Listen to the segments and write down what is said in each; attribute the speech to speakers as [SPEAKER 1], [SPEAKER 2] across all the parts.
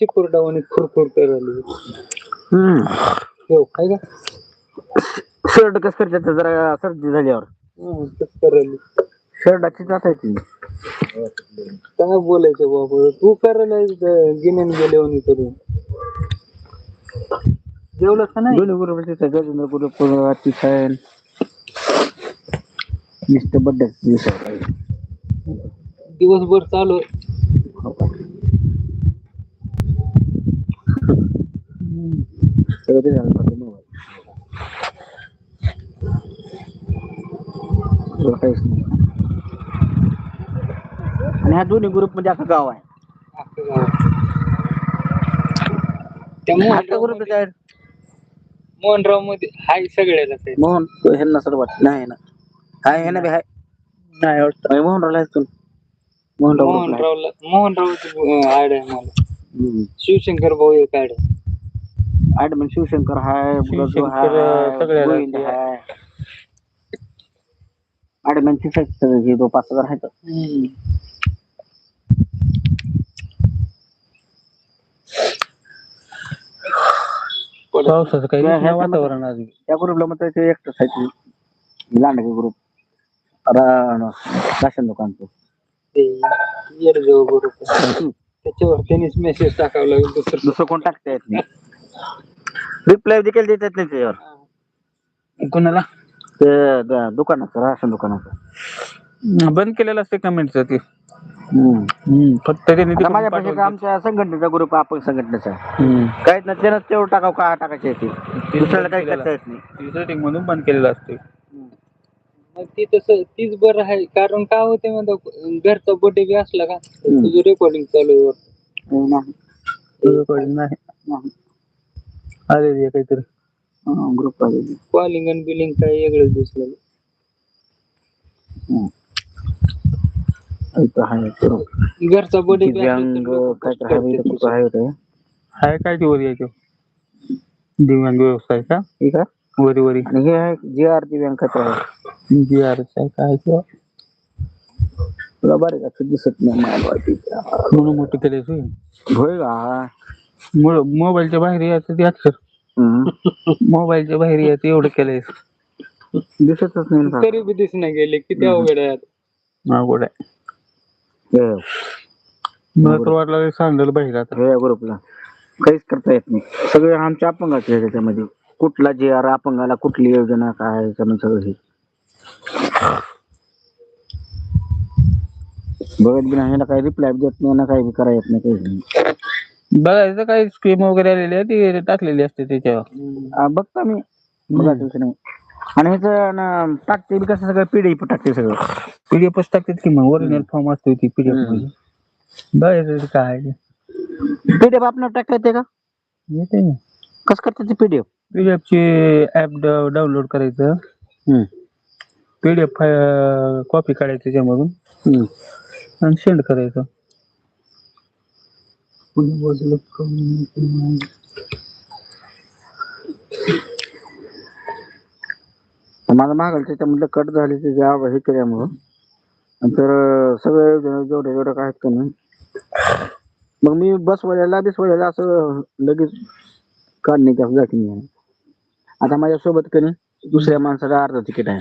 [SPEAKER 1] शिकुरडावाने खुरखुर करायला हो काय का
[SPEAKER 2] शर्ट कस करतात जरा सर्दी झाल्यावर?
[SPEAKER 1] हं, तसं करायला
[SPEAKER 2] शर्टाची जात आहे ती.
[SPEAKER 1] काय बोलायचं बाबा? तू करायला गिन्यान गेल्यावानी करून. जेवलं का नाही?
[SPEAKER 2] दोन्ही ग्रुप तिथे गजेंद्र ग्रुप अतिशय नुसतं दिवस
[SPEAKER 1] दिवसभर चालू
[SPEAKER 2] सगळं काहीच नाही आणि ह्या दोन्ही ग्रुपमध्ये असं गाव आहे.
[SPEAKER 1] मोहनराव
[SPEAKER 2] ग्रुप
[SPEAKER 1] मध्ये- मोहनरावमध्ये हाय सगळ्याला ते.
[SPEAKER 2] मोहन ह्यांना सर्व नाही ना हाय ह्यांना बी हाय.
[SPEAKER 1] नाही वाटत.
[SPEAKER 2] अरे मोहनरावला आहे तू. मोहनराव group ला आहे.
[SPEAKER 1] मोहनरावला मोहनराव आड आहे मला.
[SPEAKER 2] हम्म.
[SPEAKER 1] शिवशंकर भाऊ एक आड आहे.
[SPEAKER 2] ऍडमिन शिवशंकर हाय बुलजो
[SPEAKER 1] शिवशंकर,
[SPEAKER 2] हाय
[SPEAKER 1] सगळ्याला
[SPEAKER 2] गोविंद
[SPEAKER 1] ते।
[SPEAKER 2] हे पाच हजार आहेत
[SPEAKER 3] पावसाचं काही
[SPEAKER 2] ह्या
[SPEAKER 3] वातावरण आज
[SPEAKER 2] त्या ग्रुपला मग ते एकटंच आहे ते। लांडगे ग्रुप राशन दुकानचं
[SPEAKER 1] बरोबर त्याच्यावर त्यांनीच मेसेज टाकावा लागेल दुसरं.
[SPEAKER 2] दुसरं कोण टाकता येत नाही. रिप्लाय देखील देतात नाही त्याच्यावर.
[SPEAKER 3] कोणाला?
[SPEAKER 2] ते द- दुकानाचं राशन दुकानाचं.
[SPEAKER 3] बंद केलेलं असते कमेंटचं ते
[SPEAKER 2] हम्म.
[SPEAKER 3] फक्त त्यांनी
[SPEAKER 2] आता
[SPEAKER 3] तिकडून
[SPEAKER 2] माझ्यापाशी
[SPEAKER 3] पाठवलं.
[SPEAKER 2] आमच्या संघटनेचा ग्रुप आपण संघटनेचा.
[SPEAKER 3] हम्म.
[SPEAKER 2] काहीच नाही त्यानं तेवढं टाकावं का? टाकायचे ते दुसऱ्याला काही करता येत नाही.
[SPEAKER 3] ती setting मधून बंद केलेलं असते.
[SPEAKER 1] मग ती तसं तीच बरं आहे. कारण काय होते म्हणतो घरचा बर्थडे बी असला का? तुझं रेकॉर्डिंग चालू आहे. वर.
[SPEAKER 2] हो
[SPEAKER 3] नाही. आलेली आहे काहीतरी.
[SPEAKER 2] हा, ग्रुप आहे.
[SPEAKER 1] कॉलिंग आणि बिलिंग काय वेगळंच दिसलं.
[SPEAKER 2] इथं आहे तो.
[SPEAKER 1] घरचा बर्थडे
[SPEAKER 2] दिव्यांग काय तर आहे इथं कुठं आहे इथं.
[SPEAKER 3] आहे काय ती वरी याच्या दिव्यांग व्यवसाय का?
[SPEAKER 2] ठीक आहे
[SPEAKER 3] वरी वरी.
[SPEAKER 2] आणि हे आहे जे आर दिव्यांग काय तर आहे.
[SPEAKER 3] जी आर आहे काय किंवा
[SPEAKER 2] तुला बरं का असं दिसत नाही मला वाटतं.
[SPEAKER 3] म्हणून मोठी केले
[SPEAKER 2] होय का?
[SPEAKER 3] मोबाईलच्या बाहेर यायचं ते अक्षर. मोबाईलच्या बाहेर यायचं एवढं केलंय.
[SPEAKER 2] दिसतच नाही ना.
[SPEAKER 1] तरी बी दिसना गेले किती अवघड आहे आता.
[SPEAKER 3] अवघड आहे.
[SPEAKER 2] हे.
[SPEAKER 3] मला तर वाटलं सांगलं बाहेर आता.
[SPEAKER 2] हे ग्रुपला काहीच करता येत नाही. सगळे आमच्या अपंगाचे आहे त्याच्यामध्ये. कुठला जे आर अपंगाला कुठली योजना काय सगळं हे. बघत बी नाही ना काही रिप्लाय देत नाही ना काही बी करा येत नाही काहीच नाही.
[SPEAKER 3] बघायचं काही स्कीम वगैरे आलेली आहे ती टाकलेली असते त्याच्यावर.
[SPEAKER 2] बघता मी. नाही आणि ह्याचं ना टाकते बी कसं सगळं पीडीएफ टाकते सगळं.
[SPEAKER 3] पीडीएफ टाकतात की मग? ओरिजिनल फॉर्म असतो ती पीडीएफमध्ये. बघायचं काय? आहे ते.
[SPEAKER 2] पीडीएफ आपल्याला टाकता येते का?
[SPEAKER 3] येते ना.
[SPEAKER 2] कसं करते ते पीडीएफ
[SPEAKER 3] पीडीएफ ची ऍप डाउनलोड करायचं. पीडीएफ कॉपी काढायची त्याच्यामधून. आणि सेंड करायचं.
[SPEAKER 2] माझं मागायला त्याच्यामधलं कट झाले ते जॉब हे केल्यामुळं. आणि तर सगळे जेवढे जेवढे काय आहेत का नाही. मग मी बसवाल्याला बिसवाल्याला असं लगेच काढण्याची असं जाती नाही आता माझ्यासोबत का नाही दुसऱ्या माणसाला अर्ध तिकीट आहे.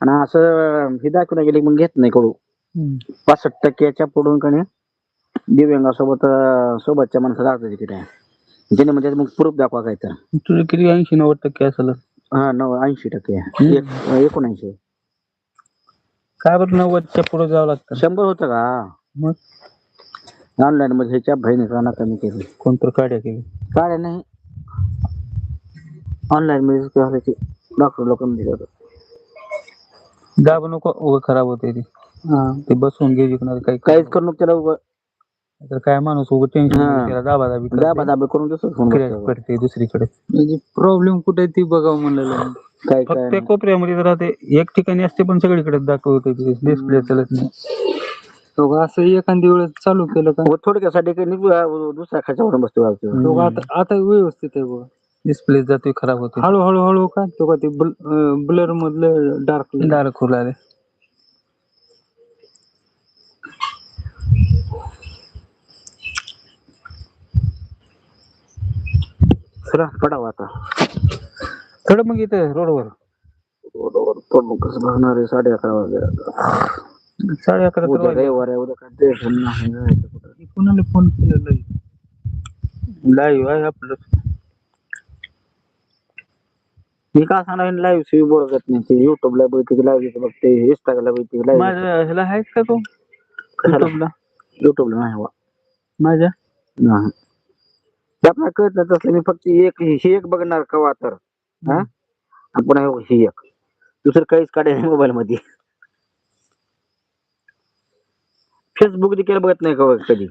[SPEAKER 2] आणि असं हे दाखवून गेले मग घेत नाही कडू. पासष्ट टक्क्याच्या पुढून का नाही दिव्यांगासोबत अं, सोबतच्या माणसाला अर्ध तिकीट आहे म्हणजे मग प्रूफ दाखवा काय तर.
[SPEAKER 3] तुझं किती? ऐंशी नव्वद टक्के असेल
[SPEAKER 2] हा नऊ ऐंशी टक्के. आहे. एक- एकोणऐंशी.
[SPEAKER 3] काय बरं नव्वदच्या पुढे जावं लागतं?
[SPEAKER 2] शंभर होतं का?
[SPEAKER 3] मग?
[SPEAKER 2] ऑनलाईन मध्ये ह्याच्या बहिणीचा कमी केली.
[SPEAKER 3] कोणतर काढ्या केली?
[SPEAKER 2] काय नाही. ऑनलाईन मध्ये की डॉक्टर लोक दिलं होतं.
[SPEAKER 3] दाब नको उगं खराब होते ती. ते बसवून घे विकणार काही
[SPEAKER 2] काहीच करू नको त्याला उभं
[SPEAKER 3] तर काय माणूस उगं टेन्शन
[SPEAKER 2] हा.
[SPEAKER 3] त्याला दाबा दाबी
[SPEAKER 2] दाबा दाबी करून दुसरं फोन
[SPEAKER 3] करते दुसरीकडे.
[SPEAKER 1] म्हणजे प्रॉब्लेम कुठे आहे ती बघावं म्हणलं
[SPEAKER 2] काय
[SPEAKER 3] फक्त त्या कोपऱ्यामध्ये जर राहते एक ठिकाणी असते पण सगळीकडे दाखवते डिस्प्ले चालत नाही.
[SPEAKER 1] तो असं एखाद्या वेळेस चालू केलं का?
[SPEAKER 2] थोडक्यासाठी काही नाही, दुसऱ्या खाच्यावरून बसतो वाटतं.
[SPEAKER 1] तो आता आता व्यवस्थित आहे बघ.
[SPEAKER 3] डिस्प्ले जाते खराब होते
[SPEAKER 1] हळूहळू हळू का तो का ते ब्लर मधलं डार्क
[SPEAKER 3] डार्क खुलाले
[SPEAKER 2] चला पडावा आता.
[SPEAKER 3] थोडं मग इथं रोडवर.
[SPEAKER 2] रोडवर पडून कसं बघणार आहे? साडे अकरा वाजले
[SPEAKER 3] साडे अकरा तर
[SPEAKER 2] उद्या
[SPEAKER 3] वाजले.
[SPEAKER 2] रविवार आहे उद्या काय टेन्शन नाही. जायचं कुठं.
[SPEAKER 3] कोणाला फोन केलेला लाईव्ह आहे आपलं.
[SPEAKER 2] मी का सांगणार लाईव्ह सी बघत नाही. ते युट्यूबला बघते लाईव्ह बघते इंस्टाग्रामला बघते लाईव्ह
[SPEAKER 3] माझ्या ह्याला आहे का तो?
[SPEAKER 2] कशाला? युट्यूबला नाही बा.
[SPEAKER 3] माझ्या?
[SPEAKER 2] नाही. ते आपल्याला कळत नाही तसलं मी फक्त एक ही एक बघणार कवा तर हा? आपण ही एक. दुसरं काहीच काढायला मोबाईल मध्ये फेसबुक देखील बघत नाही कवा कधी?